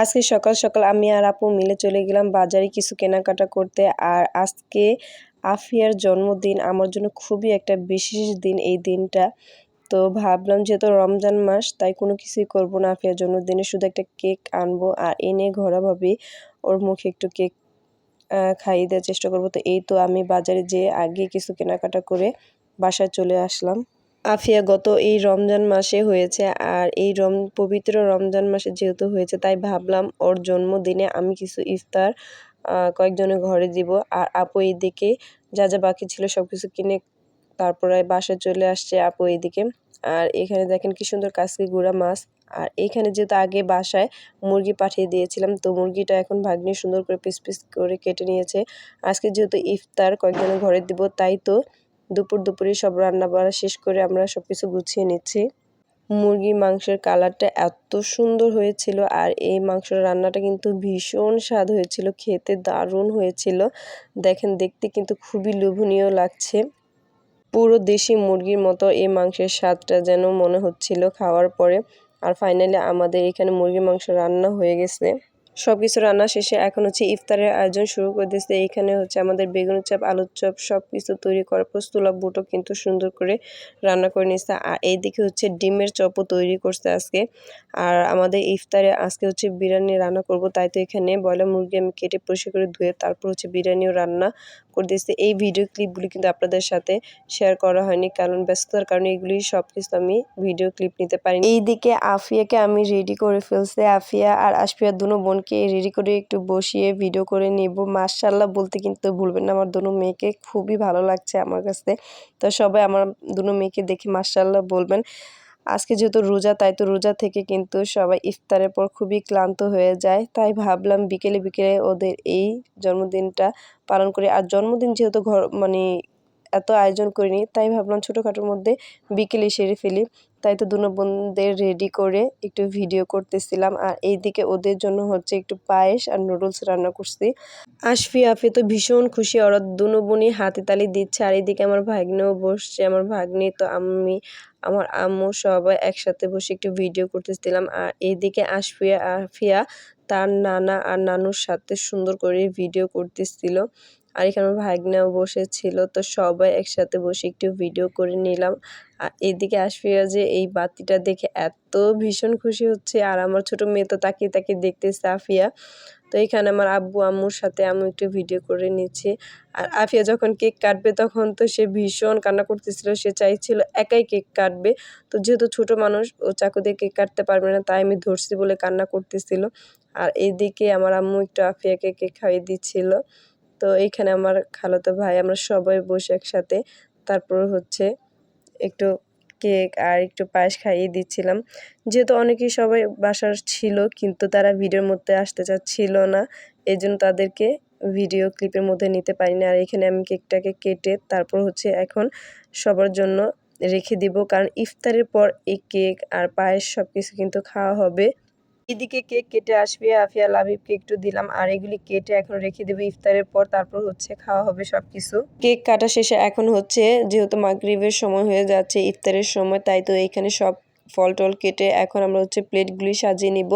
আজকে সকাল সকাল আমি আর আপু মিলে চলে গেলাম বাজারে কিছু কেনাকাটা করতে। আর আজকে আফিয়ার জন্মদিন, আমার জন্য খুবই একটা বিশেষ দিন এই দিনটা। তো ভাবলাম যেহেতু রমজান মাস, তাই কোনো কিছুই করব না আফিয়ার জন্মদিনে, শুধু একটা কেক আনব। আর এনে ঘরোয়াভাবে ওর মুখে একটু কেক খাইয়ে দেওয়ার চেষ্টা করব। তো এই তো আমি বাজারে যেয়ে আগে কিছু কেনাকাটা করে বাসায় চলে আসলাম। আফিয়া গত এই রমজান মাসে হয়েছে আর এই রম, পবিত্র রমজান মাসে যেহেতু হয়েছে, তাই ভাবলাম ওর জন্মদিনে আমি কিছু ইফতার কয়েকজনের ঘরে দিব। আর আপু এইদিকে যা যা বাকি ছিল সব কিছু কিনে তারপরে বাসায় চলে আসছে আপু এইদিকে। আর এখানে দেখেন কি সুন্দর কাসকি গুঁড়া মাছ। আর এখানে যেহেতু আগে বাসায় মুরগি পাঠিয়ে দিয়েছিলাম, তো মুরগিটা এখন ভাগ্নি সুন্দর করে পিস পিস করে কেটে নিয়েছে। আজকে যেহেতু ইফতার কয়েকজনের ঘরে দিব, তাই তো দুপুর দুপুরে সব রান্না বাড়া শেষ করে আমরা সব কিছু গুছিয়ে নিচ্ছি। মুরগি মাংসের কালারটা এত সুন্দর হয়েছিল আর এই মাংসের রান্নাটা কিন্তু ভীষণ স্বাদ হয়েছিল, খেতে দারুণ হয়েছিল। দেখেন, দেখতে কিন্তু খুবই লোভনীয় লাগছে। পুরো দেশি মুরগির মতো এই মাংসের স্বাদটা যেন মনে হচ্ছিল খাওয়ার পরে। আর ফাইনালি আমাদের এখানে মুরগি মাংস রান্না হয়ে গেছে। সব কিছু রান্না শেষে এখন হচ্ছে ইফতারের আয়োজন শুরু করে দিয়েছে। এইখানে হচ্ছে আমাদের বেগুন চাপ, আলুর চপ সব কিছু তৈরি করার পর তুলা বুটো কিন্তু সুন্দর করে রান্না করে নিয়েছে। আর এইদিকে হচ্ছে ডিমের চপও তৈরি করছে আজকে। আর আমাদের ইফতারে আজকে হচ্ছে বিরিয়ানি রান্না করব, তাই তো এখানে ব্রয়লার মুরগি আমি কেটে পরিষ্কার করে ধুয়ে তারপর হচ্ছে বিরিয়ানিও রান্না করে দিয়েছে, এই ভিডিও ক্লিপগুলি কিন্তু আপনাদের সাথে শেয়ার করা হয়নি, কারণ ব্যস্ততার কারণে এগুলি সব কিছু আমি ভিডিও ক্লিপ নিতে পারিনি। এইদিকে আফিয়াকে আমি রেডি করে ফেলছি, আফিয়া আর আশফিয়া দুনো বোনকে রেডি করে একটু বসিয়ে ভিডিও করে নেব। মার্শাল্লাহ বলতে কিন্তু ভুলবেন না, আমার দুনো মেয়েকে খুবই ভালো লাগছে আমার কাছে। তো সবাই আমার দুনো মেয়েকে দেখে মার্শাল্লাহ বলবেন। আজকে যেহেতু রোজা, তাই তো রোজা থেকে কিন্তু সবাই ইফতারের পর খুবই ক্লান্ত হয়ে যায়। তাই ভাবলাম বিকেলে বিকেলে ওদের এই জন্মদিনটা পালন করি। আর জন্মদিন যেহেতু ঘর মানে এত আয়োজন করিনি, তাই ভাবলাম ছোটোখাটোর মধ্যে বিকেলে সেরে ফেলি। তাই তো দুনো বোনদের রেডি করে একটু ভিডিও করতেছিলাম। আর এইদিকে ওদের জন্য হচ্ছে একটু পায়েস আর নুডলস রান্না করছি। আশফি, আফি তো ভীষণ খুশি। ওরা দুনো বোনই হাতে তালি দিচ্ছে। আর এইদিকে আমার ভাগ্নেও বসছে। আমার ভাগ্নি তো আমি, আমার আম্মু সবাই একসাথে বসে একটু ভিডিও করতেছিলাম। আর এইদিকে আশফিয়া আফিয়া, তার নানা আর নানুর সাথে সুন্দর করে ভিডিও করতেছিল। আর এখানে আমার ভাগ্নাও বসেছিল, তো সবাই একসাথে বসে একটু ভিডিও করে নিলাম। আর এদিকে আসফিয়া যে এই বাতিটা দেখে এত ভীষণ খুশি হচ্ছে, আর আমার ছোট মেয়ে তো তাকিয়ে তাকিয়ে দেখতেছে আফিয়া। তো এখানে আমার আব্বু, আম্মুর সাথে আমি একটু ভিডিও করে নিচ্ছি। আর আফিয়া যখন কেক কাটবে তখন তো সে ভীষণ কান্না করতেছিল, সে চাইছিল একাই কেক কাটবে। তো যেহেতু ছোট মানুষ, ও চাকু দিয়ে কেক কাটতে পারবে না, তাই আমি ধরছি বলে কান্না করতেছিল। আর এদিকে আমার আম্মু একটু আফিয়াকে কেক খাইয়ে দিচ্ছিল। তো এইখানে আমার খালাতো ভাই, আমরা সবাই বসে একসাথে। তারপর হচ্ছে একটু কেক আর একটু পায়েস খাইয়ে দিচ্ছিলাম। যেহেতু অনেকেই সবাই বাসার ছিল, কিন্তু তারা ভিডিওর মধ্যে আসতে চাচ্ছিল না। এই জন্য তাদেরকে ভিডিও ক্লিপের মধ্যে নিতে পারি না আর এখানে আমি কেকটাকে কেটে তারপর হচ্ছে এখন সবার জন্য রেখে দিব। কারণ ইফতারের পর এই কেক আর পায়েস সব কিছু কিন্তু খাওয়া হবে। এদিকে কেক কেটে আসবে, আফিয়া লাভিবকে একটু দিলাম, আর এগুলি কেটে এখন রেখে দেবে ইফতারের পর, তারপর হচ্ছে খাওয়া হবে সব কিছু কেক কাটা শেষে এখন হচ্ছে যেহেতু মাগরিবের সময় হয়ে যাচ্ছে, ইফতারের সময়, তাই তো এখানে সব ফল টল কেটে এখন আমরা হচ্ছে প্লেটগুলি সাজিয়ে নিব।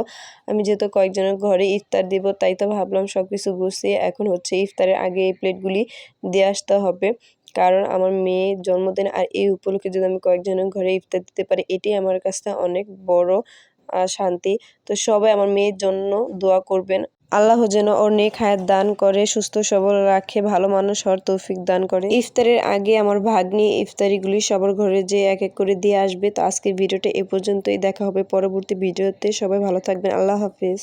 আমি যেহেতু কয়েকজনের ঘরে ইফতার দিব, তাই তো ভাবলাম সব কিছু গুছিয়ে এখন হচ্ছে ইফতারের আগে এই প্লেটগুলি দিয়ে আসতে হবে। কারণ আমার মেয়ে জন্মদিন আর এই উপলক্ষে যদি আমি কয়েকজনের ঘরে ইফতার দিতে পারি এটি আমার কাছে অনেক বড় শান্তি। তো সবাই আমার মেয়ের জন্য দোয়া করবেন। আল্লাহ যেন ওর নেক হায়াত দান করে, সুস্থ, সবল রাখে, ভালো মানুষ হওয়ার তৌফিক দান করে। ইফতারের আগে আমার ভাগ্নি ইফতারিগুলি সবার ঘরে যে এক এক করে দিয়ে আসবে। তো আজকের ভিডিওটা এ পর্যন্তই। দেখা হবে পরবর্তী ভিডিওতে। সবাই ভালো থাকবেন। আল্লাহ হাফিজ।